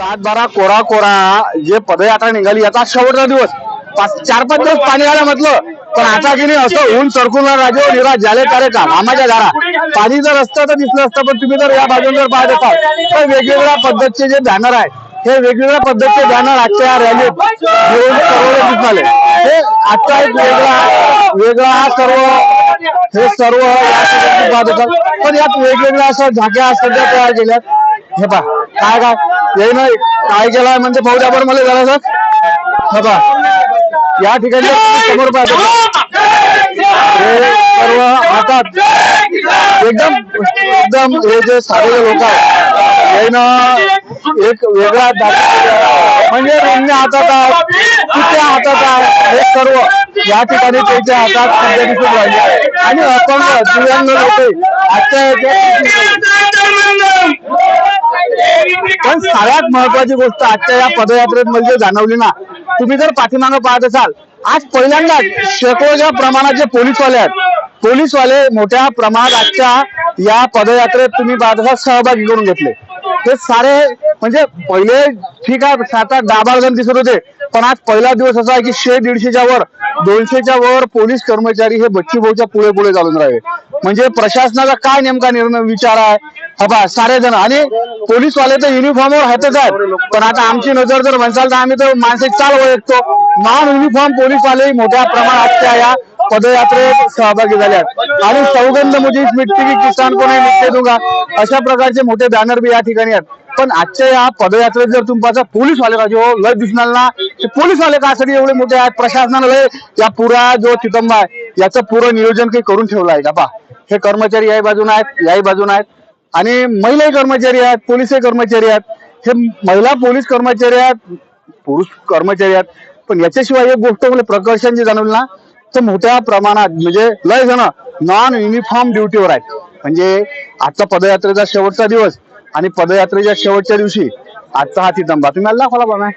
सात बारा कोरा कोरा जे पदयात्रा निघाली याचा शेवटचा दिवस. पाच चार पाच दिवस पाणी आलं म्हटलं पण आता की नाही असं ऊन सरकून राजे हो, निरा झाले तारे का? आम्हाच्या झाडा पाणी जर असतं तर दिसलं असतं पण तुम्ही जर या बाजून जर पाहत असाल तर वेगवेगळ्या पद्धतीचे जे बॅनर आहे हे वेगवेगळ्या पद्धतीचे बॅनर आजच्या या रॅलीत घेऊन सर्व दिसून आले हे आजचा एक वेगळा वेगळा हा सर्व हे सर्व पाहत असाल. पण यात वेगवेगळ्या अशा झाक्या सध्या तयार केल्यात. हे पहा काय काय हे नाही काय केलाय म्हणजे भाऊ आपण मला झाला सर हे या ठिकाणी समोर पाहतो हे सर्व हातात एकदम एकदम हे जे सारे लोक आहेत यानं एक वेगळा म्हणजे रुग्ण हातात आहे कुठल्या हातात आहे हे सर्व या ठिकाणी त्यांच्या हातात सध्या दिसून राहिले आणि अपंग दिव्यांग लोक आजच्या पण सगळ्यात महत्वाची गोष्ट आजच्या या पदयात्रेत म्हणजे जाणवली ना तुम्ही जर पाठीमागं पाहत असाल आज पहिल्यांदाच शेकडोच्या प्रमाणात जे पोलीसवाले आहेत पोलीसवाले मोठ्या प्रमाणात आजच्या या पदयात्रेत तुम्ही पाहत असाल सहभागी करून घेतले. ते सारे म्हणजे पहिले ठीक आहे सात आठ दहा बारा जण दिसत होते पण आज पहिला दिवस असा आहे की शे दीडशेच्या वर दोनशेच्या वर पोलीस कर्मचारी हे बच्ची भाऊच्या पुढे पुढे चालून राहिले. म्हणजे प्रशासनाचा काय नेमका निर्णय विचार आहे? बा सारे जण आणि पोलीस वाले तर युनिफॉर्मवर आहेतच आहेत. पण आता आमची नजर जर म्हणसाल तर आम्ही तर मानसिक चाल ओळखतो. नॉन युनिफॉर्म पोलीस वाले मोठ्या प्रमाणात या पदयात्रेत सहभागी झाले आहेत. आणि सौगंध मुझे मिटते की किसान कोणी मिटते दुगा अशा प्रकारचे मोठे बॅनर बी या ठिकाणी आहेत. पण आजच्या या पदयात्रेत जर तुमचा पाहता पोलीस वाले पाहिजे हो लय दिसणार ना ते पोलीस वाले कासाठी एवढे मोठे आहेत? प्रशासनानं लय या पुरा जो चितंबा आहे याचं पुरं नियोजन काही करून ठेवलं आहे का हे कर्मचारी याही बाजून आहेत याही बाजून आहेत. आणि महिलाही कर्मचारी आहेत पोलीसही कर्मचारी आहेत. हे महिला पोलीस कर्मचारी आहेत पुरुष कर्मचारी आहेत. पण याच्याशिवाय एक गोष्ट मला प्रकर्षण जी जाणवली ना तर मोठ्या प्रमाणात म्हणजे लय जण नॉन युनिफॉर्म ड्युटीवर आहेत. म्हणजे आजचा पदयात्रेचा शेवटचा दिवस आणि पदयात्रेच्या शेवटच्या दिवशी आजचा हा तुम्ही खोला बघा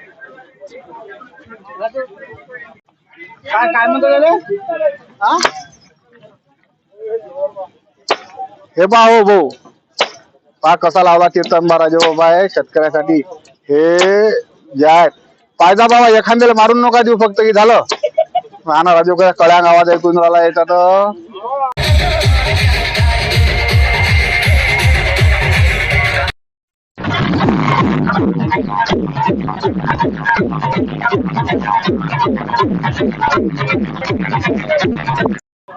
काय काय म्हणतो हे? पहा हो भाऊ. पहा कसा लावला तीर्थंबा महाराज? बाबा आहे शेतकऱ्यासाठी. हे ज्या पायदा बाबा एखाद्याला मारून नका देऊ फक्त की झालं. नाना राजू काय कळ्या आवाज ऐकून राहिला याच्यात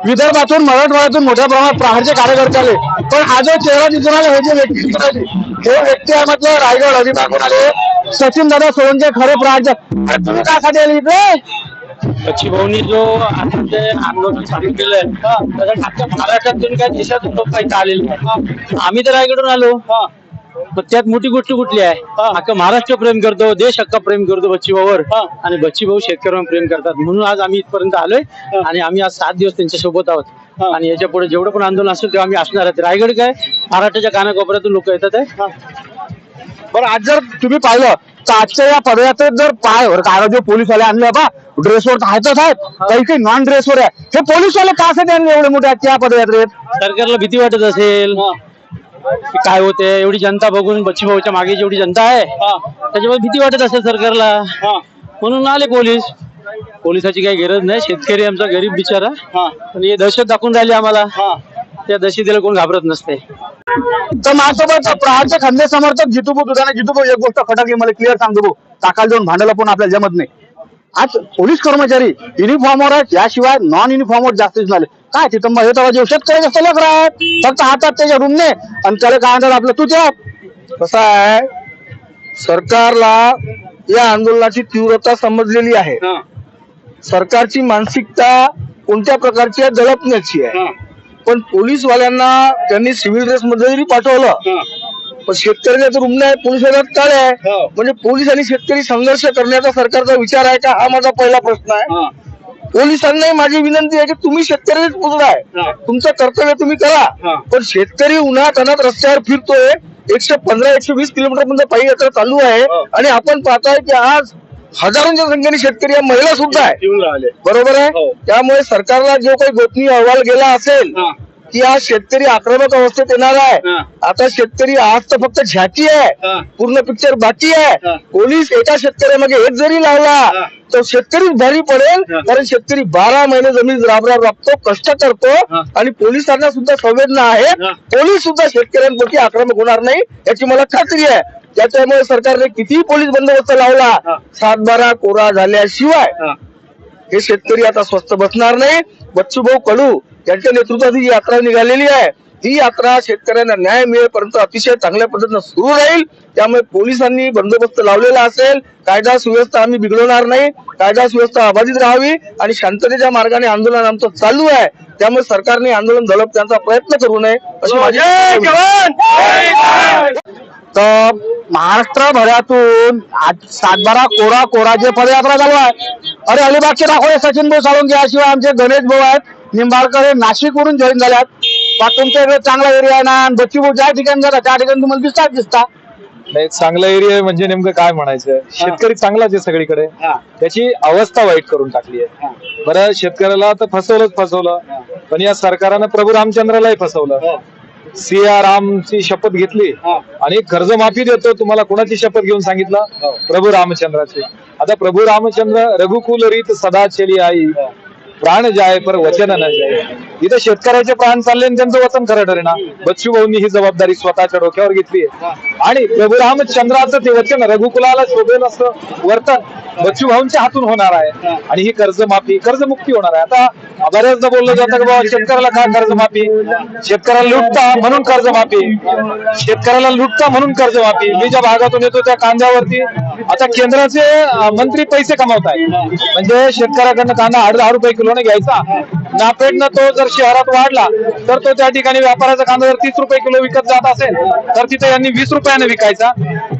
विदर्भातून मराठवाड्यातून मोठ्या प्रमाणात प्रहारचे कार्यकर्ते आले. पण हा जो चेहरा दिसून आला हे जे व्यक्ती दिसून आली, हे व्यक्ती आहे म्हटलं रायगड अभिमागून आले. सचिन दादा सोळंके खरे प्रहारचे तुम्ही काय आले इकडे? बच्ची भाऊनी जो आता जे आंदोलन चालू केलंय त्याच्यात महाराष्ट्रातून काय देशातून लोक काही आलेले आम्ही तर रायगडून आलो. पण त्यात मोठी गोष्ट कुठली आहे? अख्खा महाराष्ट्र प्रेम करतो देश अख्खा प्रेम करतो बच्ची भाऊवर आणि बच्ची भाऊ शेतकऱ्यांवर प्रेम करतात. म्हणून आज आम्ही इथपर्यंत आलोय आणि आम्ही आज सात दिवस त्यांच्यासोबत आहोत. आणि याच्यापुढे जेवढं पण आंदोलन असेल तेव्हा आम्ही असणार आहेत. रायगड काय? महाराष्ट्राच्या कानाकोपऱ्यातून लोक येतात आहे. बरं आज जर तुम्ही पाहिलं तर आजच्या या पदयात्रेत जर पाय काय जे पोलीस वाले आणले बा ड्रेसवर आहेतच आहेत. काही काही नॉन ड्रेसवर आहे. हे पोलीस वाले कासाठी आणले एवढे मोठे आजच्या या पदयात्रेत? सरकारला भीती वाटत असेल. की काय होते एवढी जनता बघून बच्ची भाऊच्या मागे जेवढी जनता आहे त्याच्यामुळे भीती वाटत असेल सरकारला. म्हणून आले पोलीस. पोलिसाची काही गरज नाही शेतकरी आमचा गरीब बिचारा. आणि हे दहशत दाखवून राहिली आम्हाला. त्या दहशतीला कोण घाबरत नसते. तर माझ्यासोबत प्रहारचे खंदे समर्थक जितू भाऊ दुधाने जितू भाऊ एक गोष्ट फटाकली मला क्लिअर सांगतो भाऊ. टाकायला जाऊन भांडायला पण आपल्याला जमत नाही. आज पोलीस कर्मचारी युनिफॉर्मवर आहेत याशिवाय नॉन युनिफॉर्मवर जास्त झाले काय? तिथं मग हे तर जे शेतकऱ्याचे सलग राहत फक्त हातात त्याच्या रूमने आणि त्याला काय म्हणतात आपलं? तुझ्या कसं आहे? सरकारला या आंदोलनाची तीव्रता समजलेली आहे. सरकारची मानसिकता कोणत्या प्रकारची आहे? दळपण्याची आहे. पण पोलीसवाल्यांना त्यांनी सिव्हिल ड्रेस मध्ये जरी पाठवलं पण शेतकऱ्याच्या तर रुग्ण आहे पोलीस टाळे आहे. म्हणजे पोलीस आणि शेतकरी संघर्ष करण्याचा सरकारचा विचार आहे का? हा माझा पहिला प्रश्न आहे. पोलिसांनाही माझी विनंती आहे की तुम्ही शेतकरीच पुत्र आहे तुमचं कर्तव्य तुम्ही करा. पण शेतकरी उन्हात अनात रस्त्यावर फिरतोय एकशे पंधरा एकशे वीस किलोमीटर पर्यंत पायी यात्रा चालू आहे. आणि आपण पाहताय की आज हजारोंच्या संख्येने शेतकरी आहे, महिला सुद्धा आहे. बरोबर आहे? त्यामुळे सरकारला जो काही गोपनीय अहवाल गेला असेल की हा शेतकरी आक्रमक अवस्थेत येणार आहे. आता शेतकरी आज तर फक्त झाकी आहे. पूर्ण पिक्चर बाकी आहे. पोलीस एका शेतकऱ्यामागे एक जरी लावला. तर शेतकरी भारी पडेल. कारण शेतकरी बारा महिने जमीन राब राब राबतो कष्ट करतो. आणि पोलिसांना सुद्धा संवेदना आहे. पोलीस सुद्धा शेतकऱ्यांप्रती आक्रमक होणार नाही याची मला खात्री आहे त्याच्यामुळे सरकारने कितीही पोलीस बंदोबस्त लावला. सातबारा कोरा झाल्याशिवाय हा. हे शेतकरी आता स्वस्त बसणार नाही बच्चूभाऊ कडू यांच्या नेतृत्वात ही यात्रा निघालेली आहे. ही यात्रा शेतकऱ्यांना न्याय मिळेपर्यंत अतिशय चांगल्या पद्धतीनं सुरू राहील. त्यामुळे पोलिसांनी बंदोबस्त लावलेला असेल. कायदा सुव्यवस्था आम्ही बिघडवणार नाही. कायदा सुव्यवस्था अबाधित राहावी आणि शांततेच्या मार्गाने आंदोलन आमचं चालू आहे. त्यामुळे सरकारने आंदोलन दडपण्याचा प्रयत्न करू नये अशी माझी तर महाराष्ट्रभरातून आज सातबारा कोरा कोरा जे पदयात्रा चालू आहे. अरे अलिबागचे दाखवले सचिन भाऊ साळुंके याशिवाय आमचे गणेश भाऊ आहेत. निंबाळकर हे नाशिकवरून जॉईन झाल्यात. पण तुमच्या इकडे चांगला एरिया आहे ना आणि बच्चू भाऊ ज्या ठिकाणी जातात त्या ठिकाणी तुम्हाला दिसतात दिसता? नाही चांगला एरिया म्हणजे नेमकं काय म्हणायचं? शेतकरी चांगलाच आहे सगळीकडे. हा. त्याची अवस्था वाईट करून टाकली आहे. बरं शेतकऱ्याला तर फसवलंच फसवलं. पण या सरकारनं प्रभू रामचंद्रालाही फसवलं. सिया रामची शपथ घेतली. हा. आणि कर्जमाफी देतो तुम्हाला कोणाची शपथ घेऊन सांगितलं? प्रभू रामचंद्राची. आता प्रभू रामचंद्र रघुकुल रीत सदा चली आई प्राण जाय पर वचन न जाय. इथं शेतकऱ्याचे प्राण चालले आणि त्यांचं वचन खरं ठरेना बच्चू भाऊंनी ही जबाबदारी स्वतःच्या डोक्यावर घेतली आणि प्रभू रामचंद्राचं ते वचन रघुकुलाला शोभेल असं वर्तन बच्चू भाऊंच्या हातून होणार आहे. आणि ही कर्जमाफी कर्जमुक्ती होणार आहे. आता बऱ्याचदा बोललं जातं की बाबा शेतकऱ्याला का कर्जमाफी? शेतकऱ्याला लुटता म्हणून कर्जमाफी. शेतकऱ्याला लुटता म्हणून कर्जमाफी. मी ज्या भागातून येतो त्या कांद्यावरती आता केंद्राचे मंत्री पैसे कमावत आहेत म्हणजे शेतकऱ्याकडनं कांदा आठ दहा रुपये किलोने घ्यायचा. नापेडनं तो जर शहरात वाढला तर तो त्या ठिकाणी व्यापाराचा कांदा जर तीस रुपये किलो विकत जात असेल तर तिथे यांनी वीस रुपयाने विकायचा.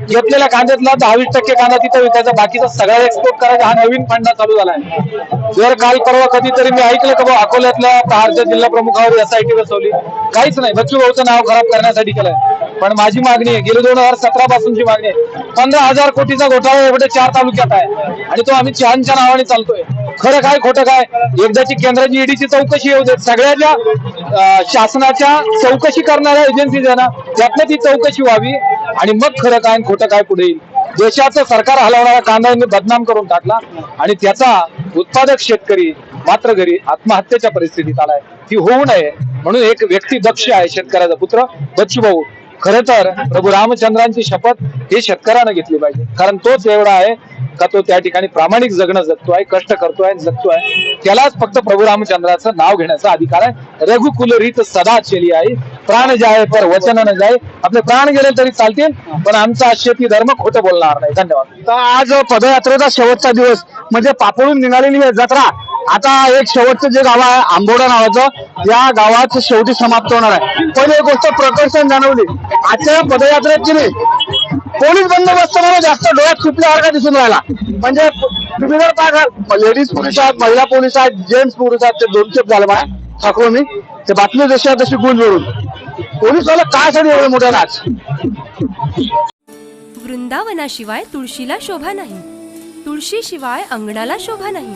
घेतलेल्या कांद्यातला दहावीस टक्के कांदा तिथे विकायचा. बाकीचा सगळा एक्सपोर्ट करायचा. हा नवीन फंडा चालू झालाय. जर काल परवा कधीतरी मी ऐकलं का बुवा अकोल्यातल्या पहाडच्या जिल्हा प्रमुखावर एसआयटी बसवली. काहीच नाही. बच्चू भाऊचं नाव खराब करण्यासाठी केलंय. पण माझी मागणी आहे गेली दोन हजार सतरा पासूनची मागणी आहे. पंधरा हजार कोटीचा घोटाळा एवढे चार तालुक्यात आहे. आणि तो आम्ही छानच्या नावाने चालतोय. खरं काय खोटं काय? एकदाची केंद्राची ईडीची चौकशी येऊ देत. सगळ्या ज्या शासनाच्या चौकशी करणाऱ्या एजन्सीज आहे ना त्यातनं ती चौकशी व्हावी. आणि मग खरं काय खोटं काय पुढे येईल. देशाचं सरकार हलवणारा कांदा यांनी बदनाम करून टाकला. आणि त्याचा उत्पादक शेतकरी मात्र घरी आत्महत्येच्या परिस्थितीत आलाय. ती होऊ नये म्हणून एक व्यक्ती दक्ष आहे शेतकऱ्याचा पुत्र बच्चू भाऊ खर तर प्रभू रामचंद्रांची शपथ हे शेतकऱ्यानं घेतली पाहिजे. कारण तोच एवढा आहे का तो त्या ठिकाणी प्रामाणिक जगणं जगतोय कष्ट करतोय जगतोय. त्यालाच फक्त प्रभू रामचंद्राचं नाव घेण्याचा अधिकार आहे. रघुकुल रीत सदा चेली आहे प्राण जाय पर वचन न जाय. आपले प्राण गेले तरी चालतील पण आमचा शेती धर्म खोटं बोलणार नाही. धन्यवाद. आज पदयात्रेचा शेवटचा दिवस. म्हणजे पापळून निघालेली जत्रा. आता एक शेवटचं जे गाव आहे आंबोडा नावाचं या गावात शेवटी समाप्त होणार आहे. पण एक गोष्ट प्रकर्षण जाणवली. आजच्या पदयात्रेची नाही पोलीस बंदोबस्त म्हणून जास्त डोळ्यात सुटल्यासारखा दिसून राहिला. म्हणजे तुम्ही जर पाहाल लेडीज पोलीस आहेत महिला पोलीस आहेत जेंट्स पोलीस आहेत ते दोन चेप झालं माझ्या ठाकूर मी ते बातमी जशी आहे तशी गुण मिळून पोलीस वाला काय साठी एवढे मोठे नाच वृंदावनाशिवाय तुळशीला शोभा नाही. तुळशीशिवाय अंगणाला शोभा नाही.